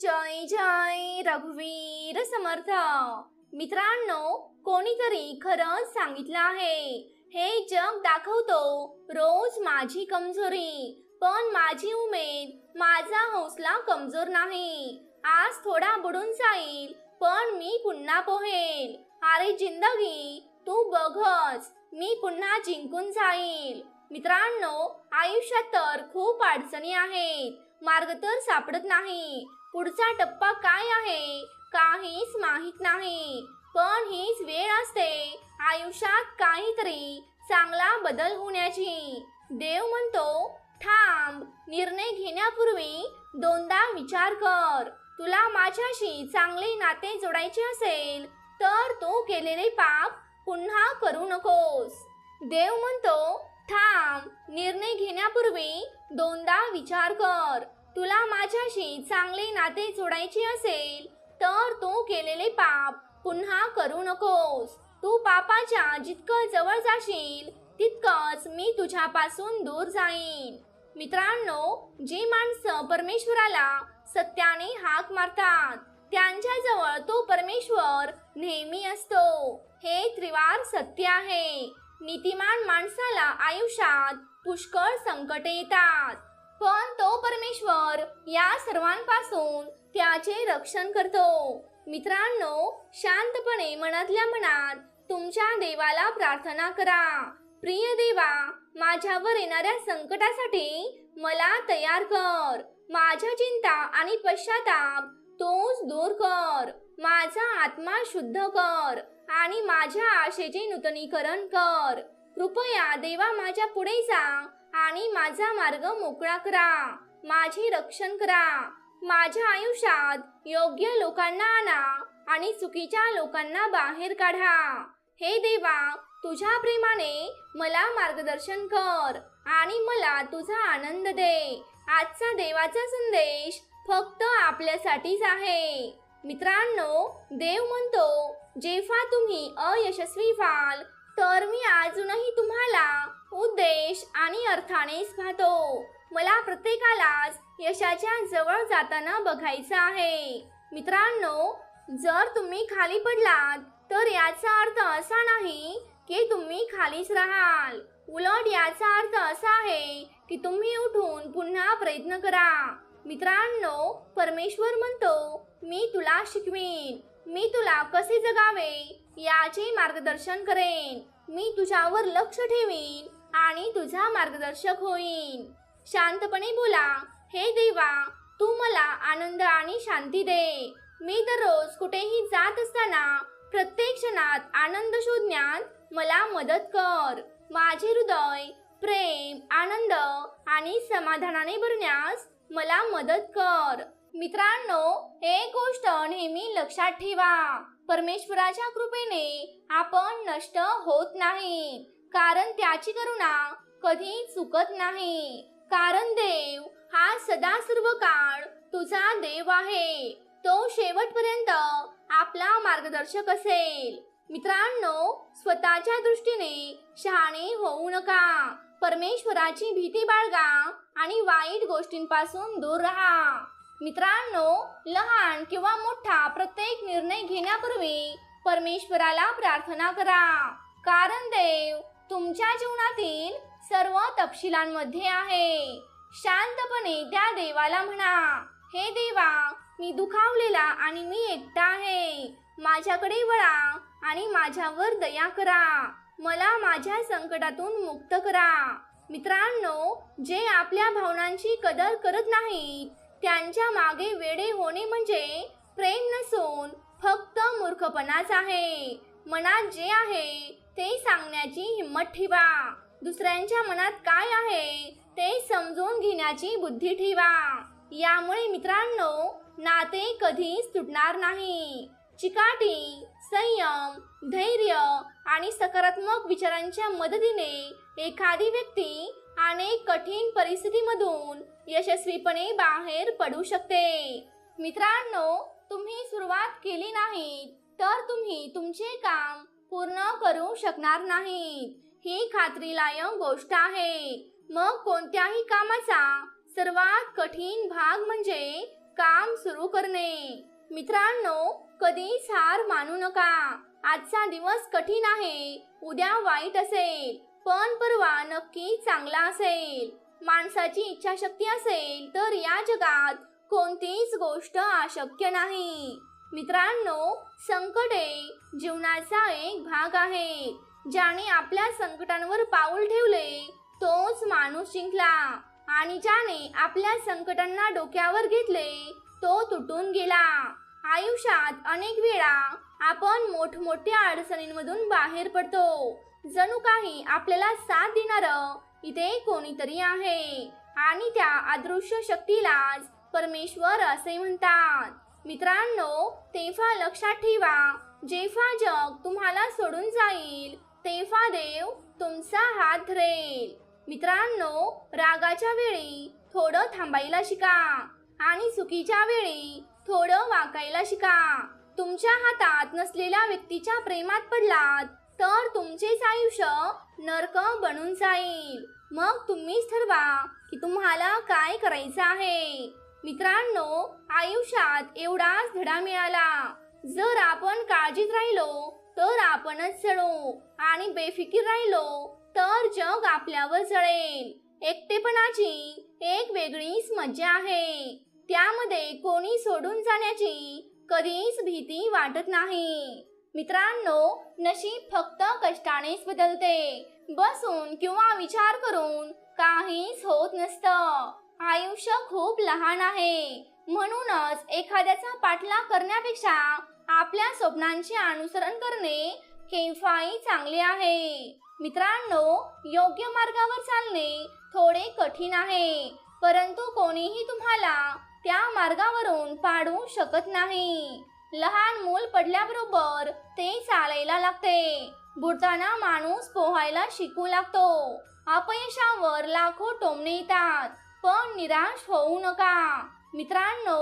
जय जय रघुवीर समर्थ. मित्रांनो कोणीतरी खरंच सांगितलं आहे. हे जग दाखवतो रोज माझी कमजोरी. पण माझी उमेद माझा हौसला कमजोर नाही. आज थोडा बुडून जाईल पण मी पुन्हा पोहेल. अरे जिंदगी तू बघच. मी पुन्हा जिंकून जाईल. मित्रांनो आयुष्यात तर खूप अडचणी आहेत. मार्ग तर सापडत नाही. पुढचा टप्पा काय आहे काहीच माहीत नाही. पण हीच वेळ असते. आयुष्यात काहीतरी चांगला बदल होण्याची. देव म्हणतो थांब निर्णय घेण्यापूर्वी दोनदा विचार कर. तुला माझ्याशी चांगले नाते जोडायचे असेल तर तू केलेले पाप पुन्हा करू नकोस. देव म्हणतो थांब निर्णय घेण्यापूर्वी दोनदा विचार कर. तुला माझ्याशी चांगले नाते जोडायचे असेल तर तू केलेले पाप पुन्हा करू नकोस. तू पापाच्या जितकं जवळ जाशील तितकंच मी तुझ्यापासून दूर जाईन. मित्रांनो जी माणसं परमेश्वराला सत्याने हाक मारतात त्यांच्याजवळ तो परमेश्वर नेहमी असतो. हे त्रिवार सत्य आहे. नीतिमान माणसाला आयुष्यात पुष्कळ संकटे येतात. पण तो परमेश्वर या सर्वांपासून त्याचे रक्षण करतो. मित्रांनो शांतपणे मनातल्या मनात तुमच्या देवाला प्रार्थना करा. प्रिय देवा माझ्यावर येणाऱ्या संकटासाठी मला तयार कर. माझ्या चिंता आणि पश्चाताप तोच दूर कर. माझा आत्मा शुद्ध कर. आणि माझ्या आशेचे नूतनीकरण कर. कृपया देवा माझ्या पुढे जा आणि माझा मार्ग मोकळा करा. माझे रक्षण करा. माझ्या आयुष्यात योग्य लोकांना आणा आणि चुकीच्या लोकांना बाहेर काढा. हे देवा तुझ्या प्रेमाने मला मार्गदर्शन कर आणि मला तुझा आनंद दे. आजचा देवाचा संदेश फक्त आपल्यासाठीच आहे. मित्रांनो देव म्हणतो जेव्हा तुम्ही अयशस्वी व्हाल तर मी अजूनही तुम्हाला उद्देश आणि अर्थानेच पाहतो. मला प्रत्येकालाच यशाच्या जवळ जाताना बघायचं आहे. मित्रांनो जर तुम्ही खाली पडलात तर याचा अर्थ असा नाही की तुम्ही खालीच राहाल. उलट याचा अर्थ असा आहे की तुम्ही उठून पुन्हा प्रयत्न करा. मित्रांनो परमेश्वर म्हणतो मी तुला शिकवीन. मी तुला कसे जगावे याचे मार्गदर्शन करेन. मी तुझ्यावर लक्ष ठेवीन आणि तुझा मार्गदर्शक होईन. शांतपणे बोला हे देवा तू मला आनंद आणि शांती दे. मी दररोज कुठेही जात असताना प्रत्येक क्षणात आनंद शोधण्यात मला मदत कर. माझे हृदय प्रेम आनंद आणि समाधानाने भरण्यास मला मदत कर. मित्रांनो एक गोष्ट नेहमी लक्षात ठेवा. परमेश्वराच्या कृपेने आपण नष्ट होत नाही कारण त्याची करुणा कधी चुकत नाही. कारण देव हा सदा सर्व काळ तुझा देव आहे. तो शेवटपर्यंत आपला मार्गदर्शक असेल. मित्रांनो स्वतःच्या दृष्टीने शहाणे होऊ नका. परमेश्वराची भीती बाळगा आणि वाईट गोष्टींपासून दूर राहा मित्रांनो लहान किंवा मोठा प्रत्येक निर्णय घेण्यापूर्वी परमेश्वराला प्रार्थना करा. कारण देव तुमच्या जीवनातील सर्व तपशिलांमध्ये आहे. शांतपणे त्या देवाला म्हणा हे देवा मी दुखावलेला आणि मी एकटा आहे. माझ्याकडे वळा आणि माझ्यावर दया करा. मला माझ्या संकटातून मुक्त करा. मित्रांनो जे आपल्या भावनांची कदर करत नाहीत त्यांच्या मागे वेडे होणे म्हणजे प्रेम नसून फक्त मूर्खपणाच आहे. मनात जे आहे ते सांगण्याची हिंमत ठेवा. दुसऱ्यांच्या मनात काय आहे ते समजून घेण्याची बुद्धी ठेवा. यामुळे मित्रांनो नाते कधीच तुटणार नाही. चिकाटी संयम धैर्य आणि सकारात्मक विचारांच्या मदतीने एखादी व्यक्ती अनेक कठीण परिस्थितीमधून यशस्वीपणे बाहेर पडू शकते. मित्रांनो तुम्ही सुरुवात केली नाही तर तुम्ही तुमचे काम पूर्ण करू शकणार नाहीत. ही खात्रीलायक गोष्ट आहे. मग कोणत्याही कामाचा सर्वात कठीण भाग म्हणजे काम सुरू करणे. मित्रांनो कधीच हार मानू नका. आजचा दिवस कठीण आहे. उद्या वाईट असेल. पण परवा नक्की चांगला असेल. माणसाची इच्छाशक्ती असेल तर या जगात कोणतीच गोष्ट अशक्य नाही. मित्रांनो संकटे जीवनाचा एक भाग आहे. ज्याने आपल्या संकटांवर पाऊल ठेवले तोच माणूस जिंकला. आणि ज्याने आपल्या संकटांना डोक्यावर घेतले तो तुटून गेला. आयुष्यात अनेक वेळा आपण मोठमोठ्या अडचणींमधून बाहेर पडतो. जणू काही आपल्याला साथ देणार इथे कोणीतरी आहे आणि त्या अदृश्य शक्तीलाच परमेश्वर असे म्हणतात. मित्रांनो तेव्हा लक्षात ठेवा जेव्हा जग तुम्हाला सोडून जाईल तेव्हा देव तुमचा हात धरेल. मित्रांनो रागाच्या वेळी थोडं थांबायला शिका आणि चुकीच्या वेळी थोडं वाकायला शिका. तुमच्या हातात नसलेल्या व्यक्तीच्या प्रेमात पडलात तर तुमचेच आयुष्य नरक बनून जाईल. मग तुम्हीच ठरवा की तुम्हाला काय करायचं आहे. मित्रांनो आयुष्यात एवढाच धडा मिळाला. जर आपण काळजीत राहिलो तर आपणच चढू आणि बेफिकीर राहिलो तर जग आपल्यावर चढेल एकटेपणाची एक वेगळीच मजा आहे. त्यामध्ये कोणी सोडून जाण्याची कधीच भीती वाटत नाही. मित्रांनो नशीब फक्त कष्टानेच बदलते. बसून किंवा विचार करून काहीच होत नसतं. आयुष्य खूप लहान आहे. म्हणूनच एखाद्याचा पाठलाग करण्यापेक्षा आपल्या स्वप्नांचे अनुसरण करणे केव्हाही चांगले आहे. मित्रांनो योग्य मार्गावर चालणे थोडे कठीण आहे. परंतु कोणीही तुम्हाला त्या मार्गावरून पाडू शकत नाही. लहान मूल पडल्याबरोबर ते चालायला लागते. बुडताना माणूस पोहायला शिकू लागतो. अपयशावर लाखो टोमणे येतात पण निराश होऊ नका. मित्रांनो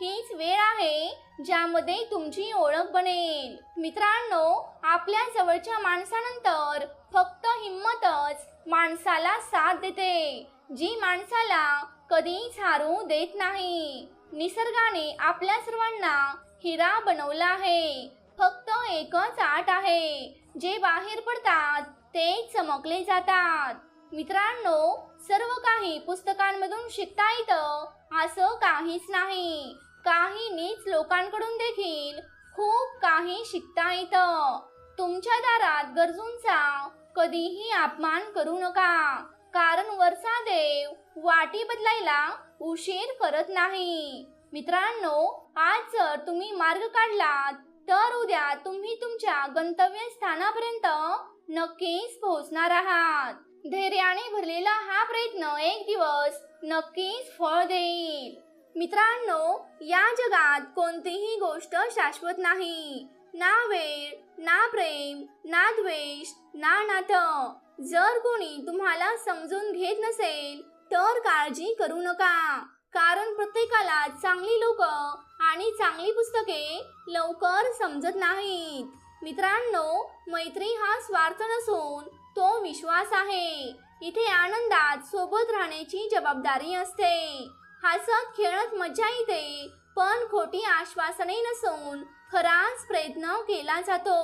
हीच वेळ आहे ज्यामध्ये तुमची ओळख बनेल. मित्रांनो आपल्या जवळच्या माणसानंतर फक्त हिंमतच माणसाला साथ देते. जी माणसाला कधीच हारू देत नाही. निसर्गाने आपल्या सर्वांना हिरा बनवला आहे. फक्त एकच आट आहे. जे बाहेर पडतात ते चमकले जातात. मित्रांनो सर्व काही पुस्तकांमधून शिकता येतं असं काहीच नाही. काही नीच लोकांकडून देखील खूप काही शिकता येतं. तुमच्या दारात गरजूंचा कधीही अपमान करू नका. कारण वरचा देव वाटी बदलायला उशीर करत नाही. मित्रांनो आज जर तुम्ही मार्ग काढलात तर उद्या तुम्ही तुमच्या गंतव्य स्थानापर्यंत नक्कीच पोहोचणार आहात. धैर्याने भरलेला हा प्रयत्न एक दिवस नक्कीच फळ देईल. मित्रांनो या जगात कोणतीही गोष्ट शाश्वत नाही. ना वेळ ना प्रेम ना द्वेष ना नातं. जर कोणी तुम्हाला समजून घेत नसेल तर काळजी करू नका. कारण प्रत्येकाला चांगली लोक आणि चांगली पुस्तके लवकर समजत नाहीत. मित्रांनो मैत्री हा स्वार्थ नसून तो विश्वास आहे. इथे आनंदात सोबत राहण्याची जबाबदारी असते. हसत खेळत मजा येते पण खोटी आश्वासने नसून खराच प्रयत्न केला जातो.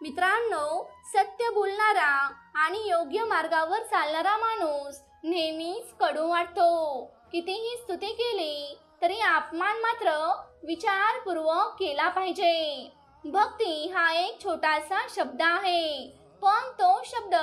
मित्रांनो सत्य बोलणारा आणि योग्य मार्गावर चालणारा माणूस नेहमीच कडू वाटतो. कितीही स्तुती केली तरी अपमान मात्र विचारपूर्वक केला पाहिजे. भक्ती हा एक छोटासा शब्द आहे पण तो शब्द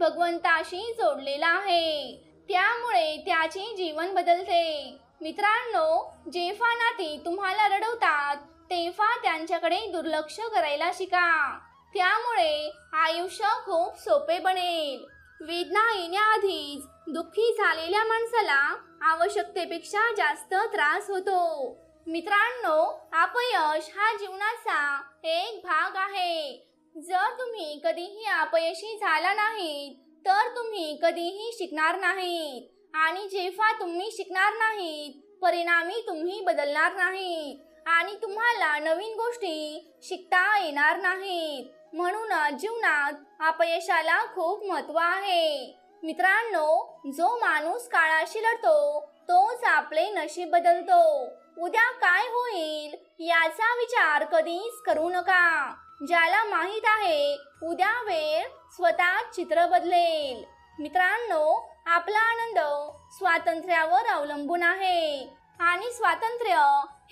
भगवंताशी जोडलेला आहे. त्यामुळे त्याचे जीवन बदलते. मित्रांनो जेव्हा नाती तुम्हाला रडवतात तेव्हा त्यांच्याकडे दुर्लक्ष करायला शिका. त्यामुळे आयुष्य खूप सोपे बनेल. वेदना येण्याआधीच दुःखी झालेल्या माणसाला आवश्यकतेपेक्षा जास्त त्रास होतो. मित्रांनो अपयश हा जीवनाचा एक भाग आहे. जर तुम्ही कधीही अपयशी झाला नाहीत तर तुम्ही कधीही शिकणार नाहीत. आणि जेव्हा तुम्ही शिकणार नाहीत परिणामी तुम्ही बदलणार नाहीत. आणि तुम्हाला नवीन गोष्टी शिकता येणार नाहीत. म्हणूनच जीवनात अपयशाला खूप महत्त्व आहे. मित्रांनो जो माणूस काळाशी लढतो तोच आपले नशीब बदलतो. उद्या काय होईल याचा विचार कधीच करू नका. ज्याला माहीत आहे उद्या वेळ स्वतः चित्र बदलेल. मित्रांनो आपला आनंद स्वातंत्र्यावर अवलंबून आहे. आणि स्वातंत्र्य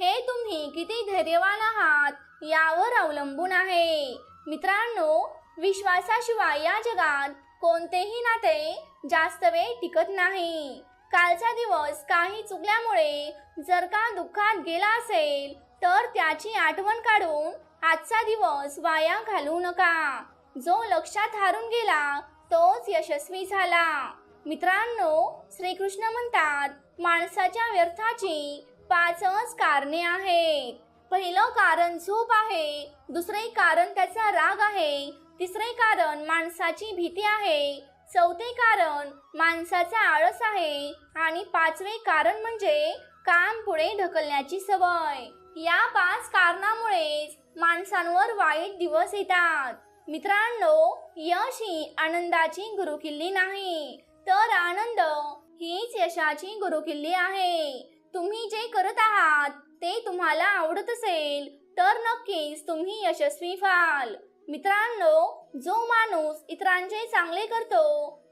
हे तुम्ही किती धैर्यवान आहात यावर अवलंबून आहे. मित्रांनो विश्वासाशिवाय या जगात कोणतेही नाते जास्त वेळ टिकत नाही. कालचा दिवस काही चुकल्यामुळे जर का दुःखात गेला असेल तर त्याची आठवण काढून आजचा दिवस वाया घालवू नका. जो लक्षात हारून गेला तोच यशस्वी झाला. मित्रांनो श्रीकृष्ण म्हणतात माणसाच्या व्यर्थाची पाचच कारणे आहेत. पहिलं कारण झोप आहे दुसरे कारण त्याचा राग आहे तिसरे कारण माणसाची भीती आहे चौथे कारण माणसाचा आळस आहे आणि पाचवे कारण म्हणजे काम पुढे ढकलण्याची सवय. या पाच कारणामुळेच माणसांवर वाईट दिवस येतात. मित्रांनो यश ही आनंदाची गुरुकिल्ली नाही. तर आनंद हीच यशाची गुरुकिल्ली आहे. तुम्ही जे करत आहात ते तुम्हाला आवडत असेल तर नक्कीच तुम्ही यशस्वी व्हाल. मित्रांनो जो माणूस इतरांचे चांगले करतो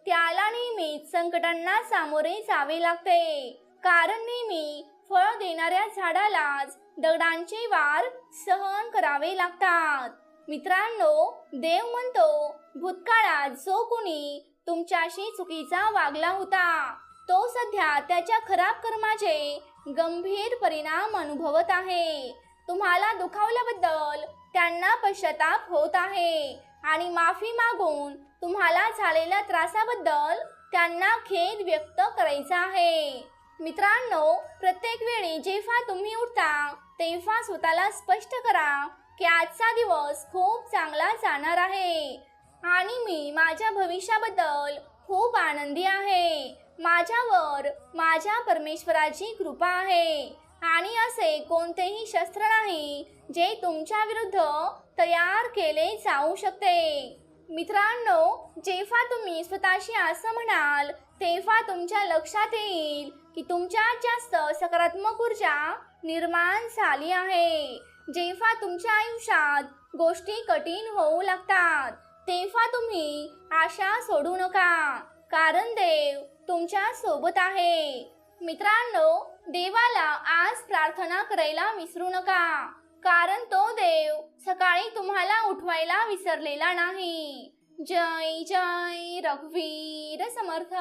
त्याला नेहमीच संकटांना सामोरे जावे लागते. कारण नेहमी फळ देणाऱ्या झाडालाच दगडांचे वार सहन करावे लागतात. मित्रांनो देव म्हणतो भूतकाळात जो कोणी तुमच्याशी चुकीचा वागला होता. तो सध्या त्याच्या खराब कर्माचे गंभीर परिणाम अनुभवत आहे. तुम्हाला दुखावल्याबद्दल त्यांना पश्चाताप होत आहे. आणि माफी मागून तुम्हाला झालेल्या त्रासाबद्दल त्यांना खेद व्यक्त करायचा आहे. मित्रांनो प्रत्येक वेळी जेव्हा तुम्ही उठता तेव्हा स्वतःला स्पष्ट करा की आजचा दिवस खूप चांगला जाणार आहे. आणि मी माझ्या भविष्याबद्दल खूप आनंदी आहे. माझ्यावर माझ्या परमेश्वराची कृपा आहे. आणि असे कोणतेही शस्त्र नाही जे तुमच्या विरुद्ध तयार केले जाऊ शकते. मित्रांनो जेव्हा तुम्ही स्वतःशी असं म्हणाल तेव्हा तुमच्या लक्षात येईल की तुमच्यात जास्त सकारात्मक ऊर्जा निर्माण झाली आहे. जेव्हा तुमच्या आयुष्यात गोष्टी कठीण होऊ लागतात तेव्हा तुम्ही आशा सोडू नका. कारण देव तुमच्यासोबत आहे. मित्रांनो देवाला आज प्रार्थना करायला विसरू नका. कारण तो देव सकाळी तुम्हाला उठवायला विसरलेला नाही. जय जय रघुवीर समर्थ.